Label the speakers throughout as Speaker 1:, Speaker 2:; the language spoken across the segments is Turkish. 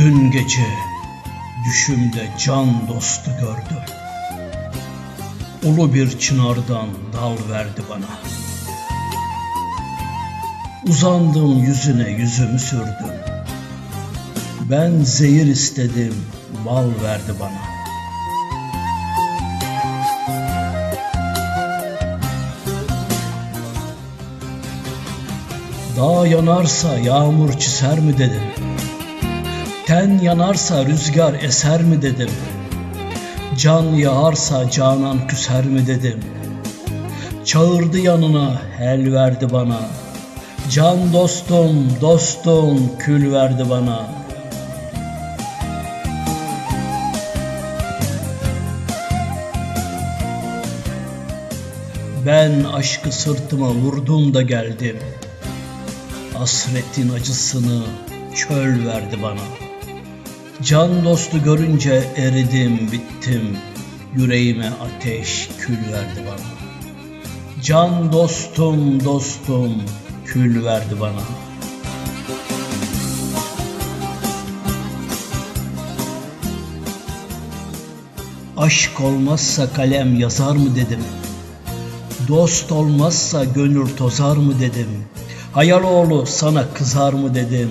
Speaker 1: Dün gece düşümde can dostu gördüm. Ulu bir çınardan dal verdi bana. Uzandım yüzüne yüzümü sürdüm. Ben zehir istedim, bal verdi bana. Dağ yanarsa yağmur çiser mi dedim. Ten yanarsa rüzgar eser mi dedim. Can yağarsa canan küser mi dedim. Çağırdı yanına hel verdi bana. Can dostum dostum kül verdi bana. Ben aşkı sırtıma vurdum da geldim. Hasretin acısını çöl verdi bana. Can dostu görünce eridim bittim. Yüreğime ateş kül verdi bana. Can dostum dostum kül verdi bana. Aşk olmazsa kalem yazar mı dedim. Dost olmazsa gönül tozar mı dedim. Hayal oğlu sana kızar mı dedim.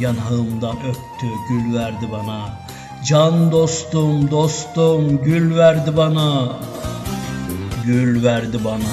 Speaker 1: Yanağımdan öptü gül verdi bana. Can dostum dostum gül verdi bana. Gül verdi bana.